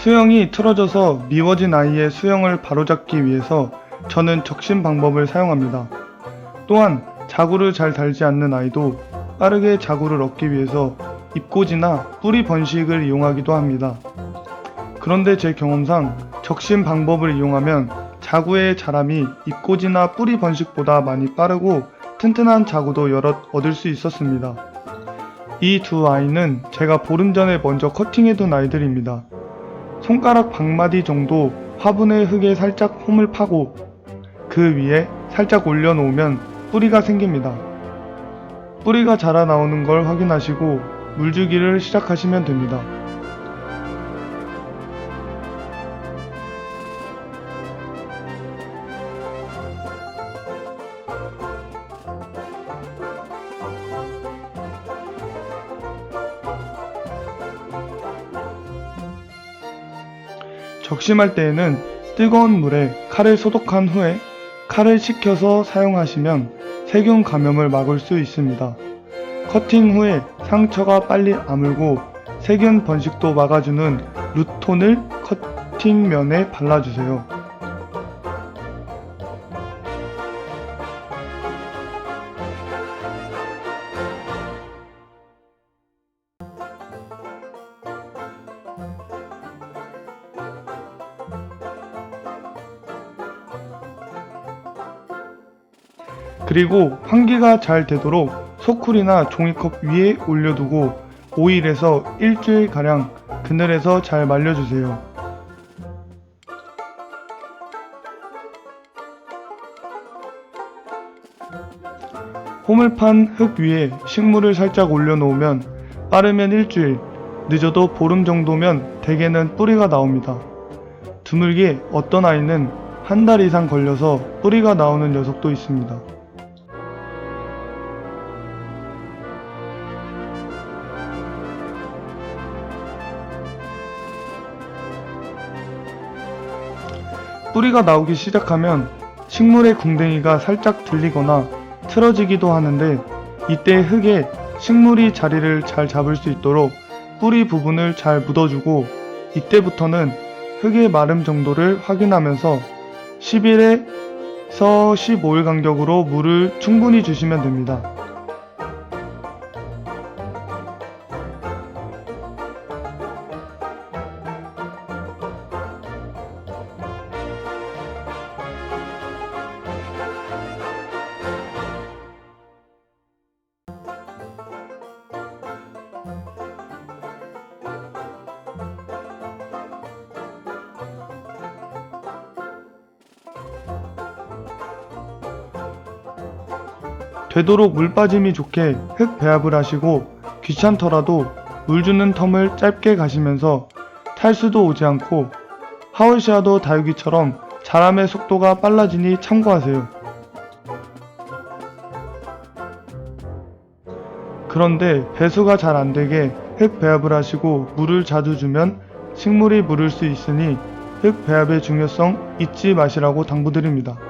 수영이 틀어져서 미워진 아이의 수영을 바로잡기 위해서 저는 적신 방법을 사용합니다. 또한 자구를 잘 달지 않는 아이도 빠르게 자구를 얻기 위해서 입꽂이나 뿌리 번식을 이용하기도 합니다. 그런데 제 경험상 적신 방법을 이용하면 자구의 자람이 입꽂이나 뿌리 번식보다 많이 빠르고 튼튼한 자구도 여럿 얻을 수 있었습니다. 이 두 아이는 제가 보름 전에 먼저 커팅해둔 아이들입니다. 손가락 방마디 정도 화분의 흙에 살짝 홈을 파고 그 위에 살짝 올려놓으면 뿌리가 생깁니다. 뿌리가 자라 나오는 걸 확인하시고 물주기를 시작하시면 됩니다. 적심할 때에는 뜨거운 물에 칼을 소독한 후에 칼을 식혀서 사용하시면 세균 감염을 막을 수 있습니다. 커팅 후에 상처가 빨리 아물고 세균 번식도 막아주는 루톤을 커팅면에 발라주세요. 그리고 환기가 잘 되도록 소쿠리나 종이컵 위에 올려두고 5일에서 일주일가량 그늘에서 잘 말려주세요. 홈을 판흙 위에 식물을 살짝 올려놓으면 빠르면 일주일, 늦어도 보름 정도면 대개는 뿌리가 나옵니다. 드물게 어떤 아이는 한 달 이상 걸려서 뿌리가 나오는 녀석도 있습니다. 뿌리가 나오기 시작하면 식물의 궁뎅이가 살짝 들리거나 틀어지기도 하는데 이때 흙에 식물이 자리를 잘 잡을 수 있도록 뿌리 부분을 잘 묻어주고 이때부터는 흙의 마름 정도를 확인하면서 10일에서 15일 간격으로 물을 충분히 주시면 됩니다. 되도록 물 빠짐이 좋게 흙 배합을 하시고 귀찮더라도 물 주는 텀을 짧게 가시면서 탈수도 오지 않고 하울시아도 다육이처럼 자람의 속도가 빨라지니 참고하세요. 그런데 배수가 잘 안되게 흙 배합을 하시고 물을 자주 주면 식물이 물을 수 있으니 흙 배합의 중요성 잊지 마시라고 당부드립니다.